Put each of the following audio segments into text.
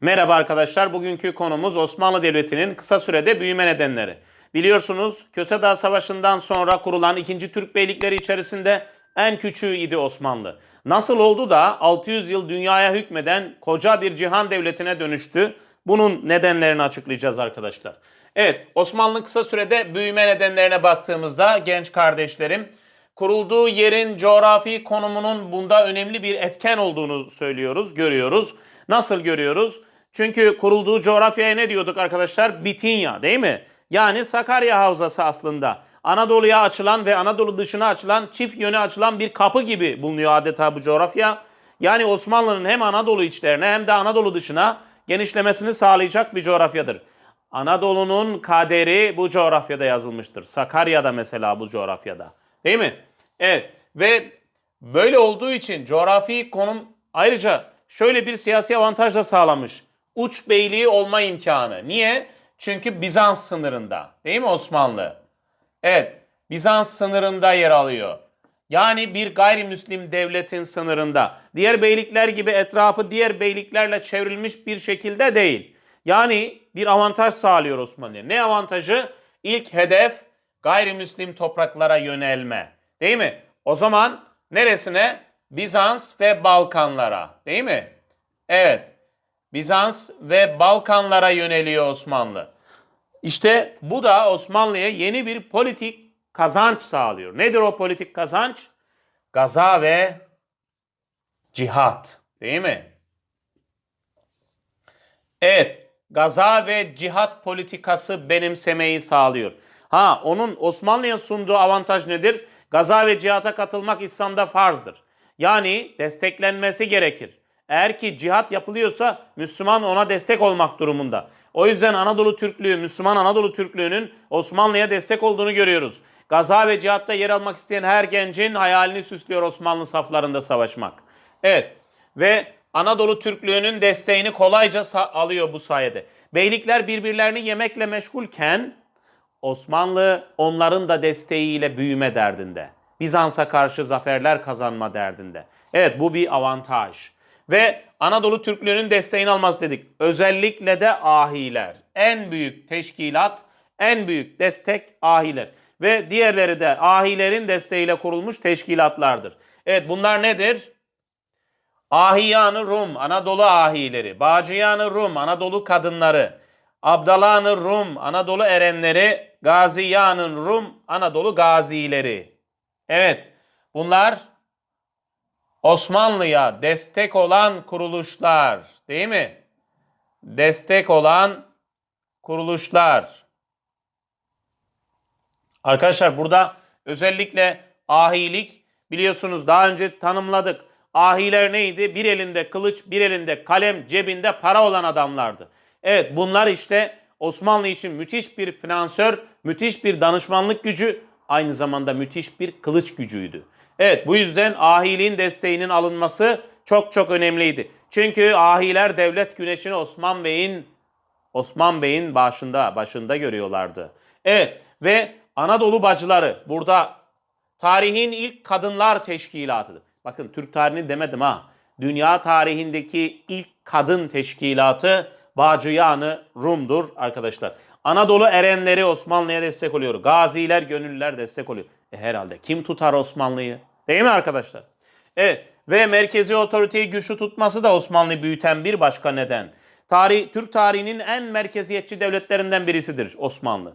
Merhaba arkadaşlar. Bugünkü konumuz Osmanlı Devleti'nin kısa sürede büyüme nedenleri. Biliyorsunuz Köse Savaşı'ndan sonra kurulan 2. Türk beylikleri içerisinde en küçüğüydü Osmanlı. Nasıl oldu da 600 yıl dünyaya hükmeden koca bir cihan devletine dönüştü? Bunun nedenlerini açıklayacağız arkadaşlar. Evet, Osmanlı kısa sürede büyüme nedenlerine baktığımızda genç kardeşlerim, kurulduğu yerin coğrafi konumunun bunda önemli bir etken olduğunu söylüyoruz, görüyoruz. Nasıl görüyoruz? Çünkü kurulduğu coğrafyaya ne diyorduk arkadaşlar? Bitinya değil mi? Yani Sakarya Havzası aslında. Anadolu'ya açılan ve Anadolu dışına açılan, çift yöne açılan bir kapı gibi bulunuyor adeta bu coğrafya. Yani Osmanlı'nın hem Anadolu içlerine hem de Anadolu dışına genişlemesini sağlayacak bir coğrafyadır. Anadolu'nun kaderi bu coğrafyada yazılmıştır. Sakarya'da mesela bu coğrafyada. Değil mi? Evet ve böyle olduğu için coğrafi konum ayrıca şöyle bir siyasi avantaj da sağlamış. Uç beyliği olma imkanı. Niye? Çünkü Bizans sınırında. Değil mi Osmanlı? Evet, Bizans sınırında yer alıyor. Yani bir gayrimüslim devletin sınırında. Diğer beylikler gibi etrafı diğer beyliklerle çevrilmiş bir şekilde değil. Yani bir avantaj sağlıyor Osmanlı'ya. Ne avantajı? İlk hedef gayrimüslim topraklara yönelme. Değil mi? O zaman neresine? Bizans ve Balkanlara. Değil mi? Evet. Bizans ve Balkanlara yöneliyor Osmanlı. İşte bu da Osmanlı'ya yeni bir politik kazanç sağlıyor. Nedir o politik kazanç? Gaza ve cihat. Değil mi? Evet, gaza ve cihat politikası benimsemeyi sağlıyor. Ha, onun Osmanlı'ya sunduğu avantaj nedir? Gaza ve cihata katılmak İslam'da farzdır. Yani desteklenmesi gerekir. Eğer ki cihat yapılıyorsa Müslüman ona destek olmak durumunda. O yüzden Anadolu Türklüğü, Müslüman Anadolu Türklüğü'nün Osmanlı'ya destek olduğunu görüyoruz. Gaza ve cihatta yer almak isteyen her gencin hayalini süslüyor Osmanlı saflarında savaşmak. Evet ve Anadolu Türklüğü'nün desteğini kolayca alıyor bu sayede. Beylikler birbirlerini yemekle meşgulken Osmanlı onların da desteğiyle büyüme derdinde. Bizans'a karşı zaferler kazanma derdinde. Evet bu bir avantaj. Ve Anadolu Türklüğü'nün desteğini almaz dedik. Özellikle de ahiler. En büyük teşkilat, en büyük destek ahiler. Ve diğerleri de ahilerin desteğiyle kurulmuş teşkilatlardır. Evet bunlar nedir? Ahiyanı Rum, Anadolu ahileri, Bağcıyanı Rum, Anadolu kadınları, Abdalanı Rum, Anadolu erenleri, Gaziyanın Rum, Anadolu gazileri. Evet, bunlar Osmanlı'ya destek olan kuruluşlar, değil mi? Destek olan kuruluşlar. Arkadaşlar burada özellikle ahilik biliyorsunuz daha önce tanımladık. Ahiler neydi? Bir elinde kılıç, bir elinde kalem, cebinde para olan adamlardı. Evet bunlar işte Osmanlı için müthiş bir finansör, müthiş bir danışmanlık gücü, aynı zamanda müthiş bir kılıç gücüydü. Evet bu yüzden ahiliğin desteğinin alınması çok çok önemliydi. Çünkü ahiler devlet güneşini Osman Bey'in Osman Bey'in başında başında görüyorlardı. Evet ve Anadolu bacıları burada tarihin ilk kadınlar teşkilatıdır. Bakın Türk tarihini demedim ha. Dünya tarihindeki ilk kadın teşkilatı Bağcıyanı Rum'dur arkadaşlar. Anadolu erenleri Osmanlı'ya destek oluyor. Gaziler, gönüllüler destek oluyor. E herhalde kim tutar Osmanlı'yı? Değil mi arkadaşlar? Evet ve merkezi otoriteyi güçlü tutması da Osmanlı'yı büyüten bir başka neden. Tarih, Türk tarihinin en merkeziyetçi devletlerinden birisidir Osmanlı.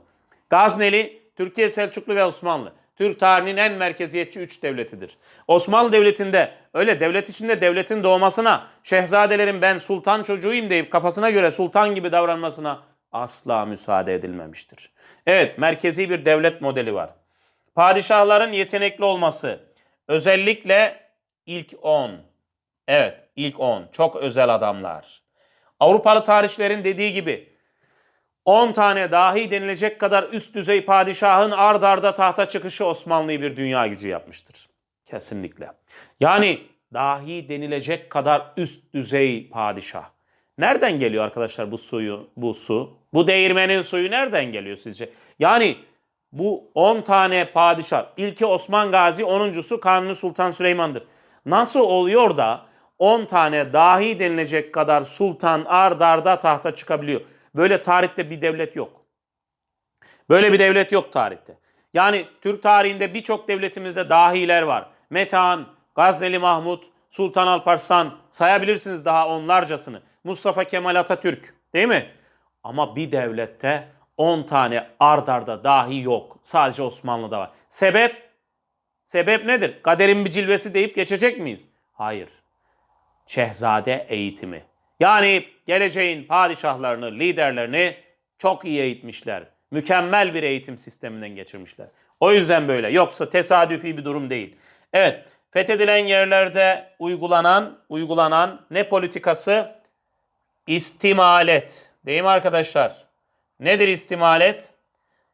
Gazneli, Türkiye Selçuklu ve Osmanlı. Türk tarihinin en merkeziyetçi üç devletidir. Osmanlı Devleti'nde öyle devlet içinde devletin doğmasına, şehzadelerin ben sultan çocuğuyum deyip kafasına göre sultan gibi davranmasına asla müsaade edilmemiştir. Evet, merkezi bir devlet modeli var. Padişahların yetenekli olması, özellikle ilk 10. Evet, ilk 10. Çok özel adamlar. Avrupalı tarihçilerin dediği gibi 10 tane dahi denilecek kadar üst düzey padişahın ard arda tahta çıkışı Osmanlı'yı bir dünya gücü yapmıştır. Kesinlikle. Yani dahi denilecek kadar üst düzey padişah. Nereden geliyor arkadaşlar bu suyu, bu su? Bu değirmenin suyu nereden geliyor sizce? Yani bu 10 tane padişah, ilki Osman Gazi, 10.sü Kanuni Sultan Süleyman'dır. Nasıl oluyor da 10 tane dahi denilecek kadar sultan ard arda tahta çıkabiliyor. Böyle tarihte bir devlet yok. Böyle bir devlet yok tarihte. Yani Türk tarihinde birçok devletimizde dahiler var. Metehan, Gazneli Mahmut, Sultan Alparslan sayabilirsiniz daha onlarcasını. Mustafa Kemal Atatürk değil mi? Ama bir devlette 10 tane ard arda dahi yok. Sadece Osmanlı'da var. Sebep? Sebep nedir? Kaderin bir cilvesi deyip geçecek miyiz? Hayır. Şehzade eğitimi. Yani geleceğin padişahlarını, liderlerini çok iyi eğitmişler. Mükemmel bir eğitim sisteminden geçirmişler. O yüzden böyle. Yoksa tesadüfi bir durum değil. Evet, fethedilen yerlerde uygulanan, uygulanan ne politikası? İstimalet. Değil mi arkadaşlar? Nedir istimalet?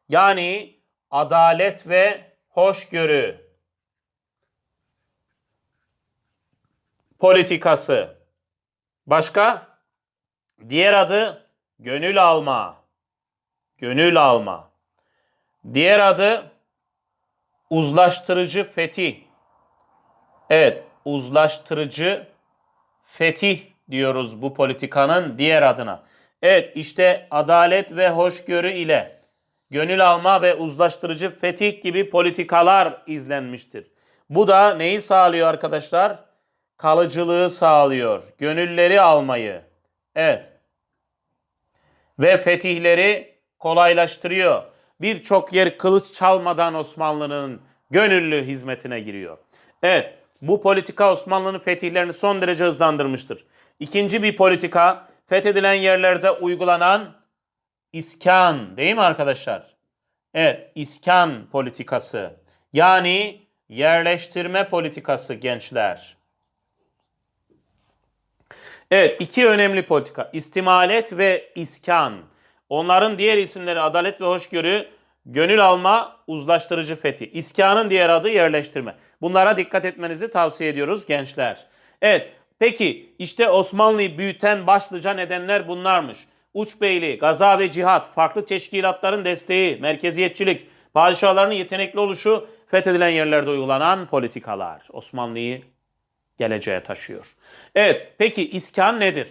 Yani adalet ve hoşgörü politikası. Başka? Diğer adı gönül alma. Gönül alma. Diğer adı uzlaştırıcı fetih. Evet, uzlaştırıcı fetih diyoruz bu politikanın diğer adına. Evet, işte adalet ve hoşgörü ile gönül alma ve uzlaştırıcı fetih gibi politikalar izlenmiştir. Bu da neyi sağlıyor arkadaşlar? Kalıcılığı sağlıyor. Gönülleri almayı. Evet. Ve fetihleri kolaylaştırıyor. Birçok yer kılıç çalmadan Osmanlı'nın gönüllü hizmetine giriyor. Evet, bu politika Osmanlı'nın fetihlerini son derece hızlandırmıştır. İkinci bir politika, fethedilen yerlerde uygulanan iskan, değil mi arkadaşlar? Evet, iskan politikası. Yani yerleştirme politikası gençler. Evet, iki önemli politika. İstimalet ve iskan. Onların diğer isimleri adalet ve hoşgörü, gönül alma, uzlaştırıcı fethi. İskanın diğer adı yerleştirme. Bunlara dikkat etmenizi tavsiye ediyoruz gençler. Evet, peki işte Osmanlı'yı büyüten başlıca nedenler bunlarmış. Uçbeyli, gaza ve cihat, farklı teşkilatların desteği, merkeziyetçilik, padişahların yetenekli oluşu, fethedilen yerlerde uygulanan politikalar Osmanlı'yı geleceğe taşıyor. Evet, peki iskan nedir?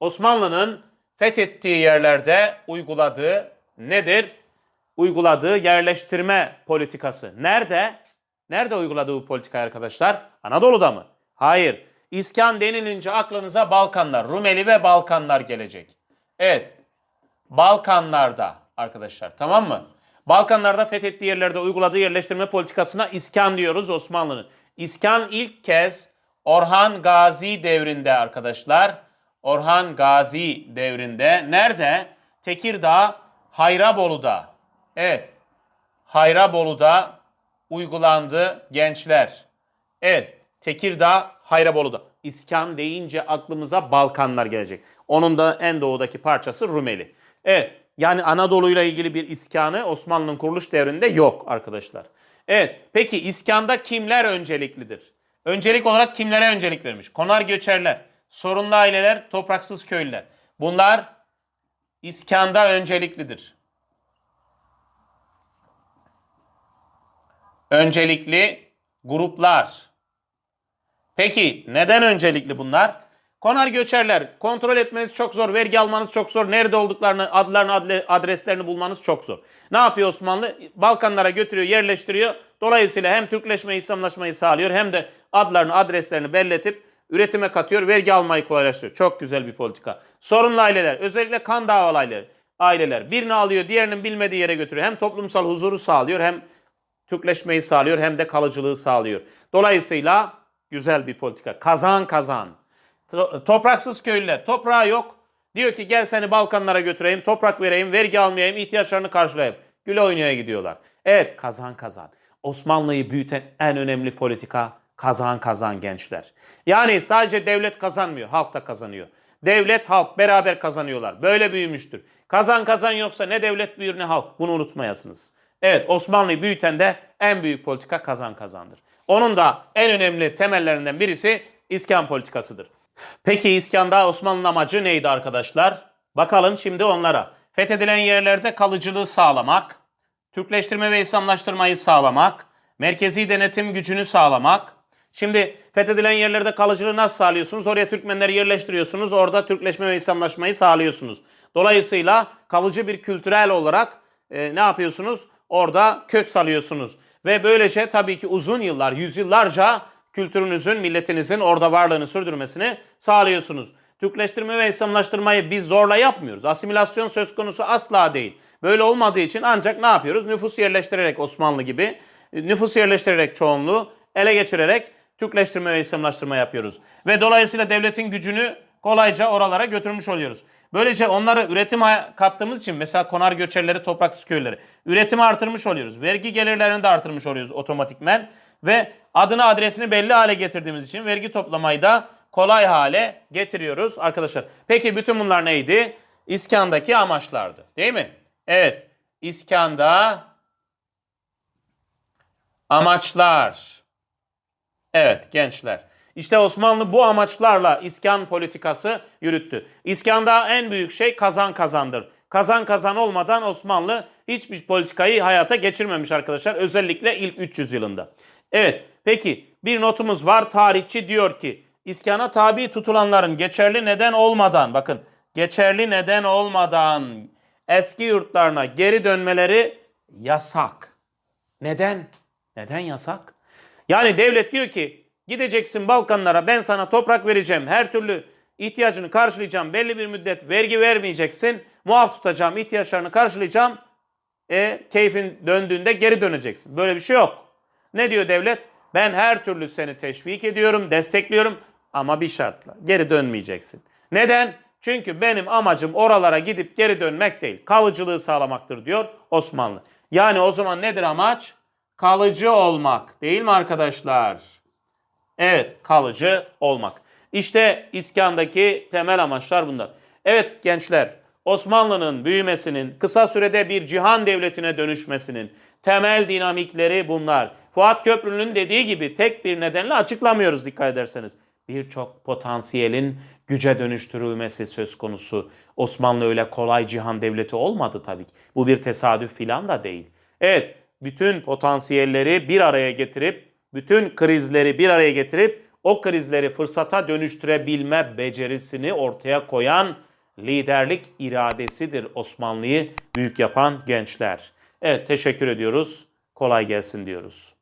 Osmanlı'nın fethettiği yerlerde uyguladığı nedir? Uyguladığı yerleştirme politikası. Nerede? Nerede uyguladığı bu politika arkadaşlar? Anadolu'da mı? Hayır. İskan denilince aklınıza Balkanlar, Rumeli ve Balkanlar gelecek. Evet. Balkanlarda arkadaşlar tamam mı? Balkanlarda fethettiği yerlerde uyguladığı yerleştirme politikasına iskan diyoruz Osmanlı'nın. İskan ilk kez Orhan Gazi devrinde arkadaşlar. Orhan Gazi devrinde. Nerede? Tekirdağ, Hayrabolu'da. Evet. Hayrabolu'da uygulandı gençler. Evet. Tekirdağ, Hayrabolu'da. İskan deyince aklımıza Balkanlar gelecek. Onun da en doğudaki parçası Rumeli. Evet. Yani Anadolu ile ilgili bir iskanı Osmanlı'nın kuruluş devrinde yok arkadaşlar. Evet. Peki iskanda kimler önceliklidir? Öncelik olarak kimlere öncelik vermiş? Konar göçerler, sorunlu aileler, topraksız köylüler. Bunlar iskanda önceliklidir. Öncelikli gruplar. Peki neden öncelikli bunlar? Konar göçerler. Kontrol etmeniz çok zor. Vergi almanız çok zor. Nerede olduklarını, adlarını, adreslerini bulmanız çok zor. Ne yapıyor Osmanlı? Balkanlara götürüyor, yerleştiriyor. Dolayısıyla hem Türkleşmeyi, İslamlaşmayı sağlıyor hem de adlarını, adreslerini belletip üretime katıyor, vergi almayı kolaylaştırıyor. Çok güzel bir politika. Sorunlu aileler, özellikle kan davalı aileler. aileler. Birini alıyor, diğerinin bilmediği yere götürüyor. Hem toplumsal huzuru sağlıyor, hem Türkleşmeyi sağlıyor, hem de kalıcılığı sağlıyor. Dolayısıyla güzel bir politika. Kazan kazan. To- Topraksız köylüler, toprağı yok. Diyor ki gel seni Balkanlara götüreyim, toprak vereyim, vergi almayayım, ihtiyaçlarını karşılayayım. Güle oynaya gidiyorlar. Evet kazan kazan. Osmanlı'yı büyüten en önemli politika kazan kazan gençler. Yani sadece devlet kazanmıyor, halk da kazanıyor. Devlet, halk beraber kazanıyorlar. Böyle büyümüştür. Kazan kazan yoksa ne devlet büyür ne halk. Bunu unutmayasınız. Evet Osmanlı'yı büyüten de en büyük politika kazan kazandır. Onun da en önemli temellerinden birisi iskan politikasıdır. Peki iskanda Osmanlı'nın amacı neydi arkadaşlar? Bakalım şimdi onlara. Fethedilen yerlerde kalıcılığı sağlamak, Türkleştirme ve İslamlaştırmayı sağlamak, merkezi denetim gücünü sağlamak, Şimdi fethedilen yerlerde kalıcılığı nasıl sağlıyorsunuz? Oraya Türkmenleri yerleştiriyorsunuz. Orada Türkleşme ve İslamlaşmayı sağlıyorsunuz. Dolayısıyla kalıcı bir kültürel olarak e, ne yapıyorsunuz? Orada kök salıyorsunuz. Ve böylece tabii ki uzun yıllar, yüzyıllarca kültürünüzün, milletinizin orada varlığını sürdürmesini sağlıyorsunuz. Türkleştirme ve İslamlaştırmayı biz zorla yapmıyoruz. Asimilasyon söz konusu asla değil. Böyle olmadığı için ancak ne yapıyoruz? Nüfus yerleştirerek Osmanlı gibi, nüfus yerleştirerek çoğunluğu ele geçirerek Türkleştirme ve İslamlaştırma yapıyoruz. Ve dolayısıyla devletin gücünü kolayca oralara götürmüş oluyoruz. Böylece onları üretim kattığımız için mesela konar göçerleri, topraksız köyleri üretimi artırmış oluyoruz. Vergi gelirlerini de artırmış oluyoruz otomatikmen ve adını adresini belli hale getirdiğimiz için vergi toplamayı da kolay hale getiriyoruz arkadaşlar. Peki bütün bunlar neydi? İskan'daki amaçlardı değil mi? Evet. İskan'da amaçlar. Evet gençler. İşte Osmanlı bu amaçlarla iskan politikası yürüttü. İskanda en büyük şey kazan kazandır. Kazan kazan olmadan Osmanlı hiçbir politikayı hayata geçirmemiş arkadaşlar. Özellikle ilk 300 yılında. Evet peki bir notumuz var. Tarihçi diyor ki iskana tabi tutulanların geçerli neden olmadan bakın geçerli neden olmadan eski yurtlarına geri dönmeleri yasak. Neden? Neden yasak? Yani devlet diyor ki gideceksin Balkanlara ben sana toprak vereceğim. Her türlü ihtiyacını karşılayacağım. Belli bir müddet vergi vermeyeceksin. Muaf tutacağım, ihtiyaçlarını karşılayacağım. E keyfin döndüğünde geri döneceksin. Böyle bir şey yok. Ne diyor devlet? Ben her türlü seni teşvik ediyorum, destekliyorum ama bir şartla. Geri dönmeyeceksin. Neden? Çünkü benim amacım oralara gidip geri dönmek değil. Kalıcılığı sağlamaktır diyor Osmanlı. Yani o zaman nedir amaç? Kalıcı olmak. Değil mi arkadaşlar? Evet, kalıcı olmak. İşte İskan'daki temel amaçlar bunlar. Evet gençler, Osmanlı'nın büyümesinin, kısa sürede bir cihan devletine dönüşmesinin temel dinamikleri bunlar. Fuat Köprülü'nün dediği gibi tek bir nedenle açıklamıyoruz dikkat ederseniz. Birçok potansiyelin güce dönüştürülmesi söz konusu. Osmanlı öyle kolay cihan devleti olmadı tabii ki. Bu bir tesadüf filan da değil. Evet, bütün potansiyelleri bir araya getirip, bütün krizleri bir araya getirip o krizleri fırsata dönüştürebilme becerisini ortaya koyan liderlik iradesidir Osmanlı'yı büyük yapan gençler. Evet teşekkür ediyoruz. Kolay gelsin diyoruz.